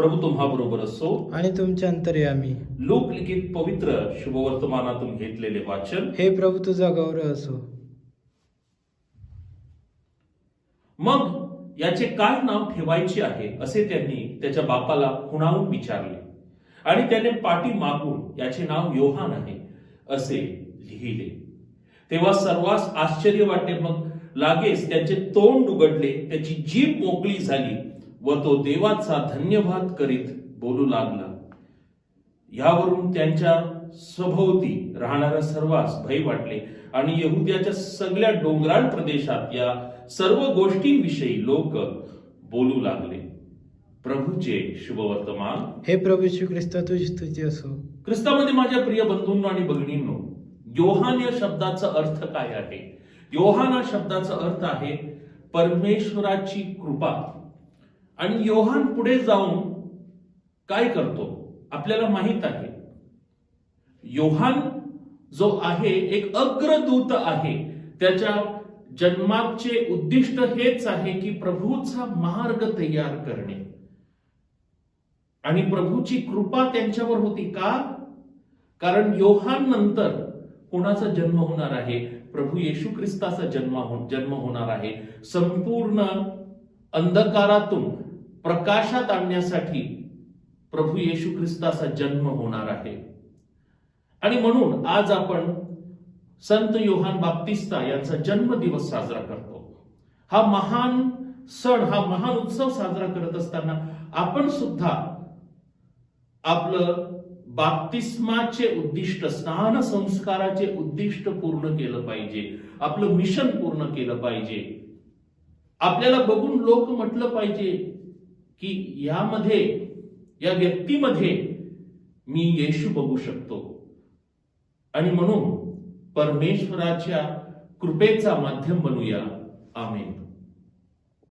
प्रभू तुम्हा बरोबर असो. आणि तुमच्या अंतर्यामी लोकलिखित पवित्र शुभवर्तमानातून घेतलेले वाचन. हे प्रभू तुझा गौरव असो. मग याचे काय नाव ठेवायचे आहे असे त्यांनी त्याच्या बापाला खुणावून विचारले. आणि त्याने पाठी मागून याचे नाव योहान आहे असे लिहिले. तेव्हा सर्वांस आश्चर्य वाटे मग लागेच त्याचे तोंड उघडले त्याची जीभ मोकळी झाली. व तो देवाचा धन्यवाद करीत बोलू लागला. यावरून त्यांच्या सभोवती राहणाऱ्या सर्वांस भय वाटले आणि यहुद्याच्या सगळ्या डोंगराळ प्रदेशात या सर्व गोष्टींविषयी लोक बोलू लागले. प्रभूचे शुभवर्तमान. हे प्रभू श्री ख्रिस्त तुझी स्तुती असो. ख्रिस्तामध्ये माझ्या प्रिय बंधूंनो आणि भगिनींनो योहान या शब्दाचा अर्थ काय आहे? योहान या शब्दाचा अर्थ आहे परमेश्वराची कृपा. आणि योहान पुढे जाऊन काय करतो? आपल्याला माहीत आहे. योहान जो आहे एक अग्रदूत आहे. त्याच्या जन्माचे उद्दिष्ट हेच आहे की प्रभूचा मार्ग तयार करणे. आणि प्रभूची कृपा त्यांच्यावर होती का? कारण योहान नंतर कोणाचा जन्म होणार आहे? प्रभू येशू ख्रिस्ताचा जन्म हो- जन्म होणार आहे. संपूर्ण अंधकारातून प्रकाशात आणण्यासाठी प्रभू येशू ख्रिस्ताचा जन्म होणार आहे. आणि म्हणून आज आपण संत योहान बाप्तिस्ता यांचा जन्मदिवस साजरा करतो. हा महान सण हा महान उत्सव साजरा करत असताना आपण सुद्धा आपलं बाप्तिस्माचे उद्दिष्ट स्नान संस्काराचे उद्दिष्ट पूर्ण केलं पाहिजे. आपलं मिशन पूर्ण केलं पाहिजे. आपल्याला बघून लोक म्हटलं पाहिजे की यामध्ये या व्यक्तीमध्ये मी येशू बघू शकतो. आणि म्हणून परमेश्वराच्या कृपेचा माध्यम बनूया. आमेन.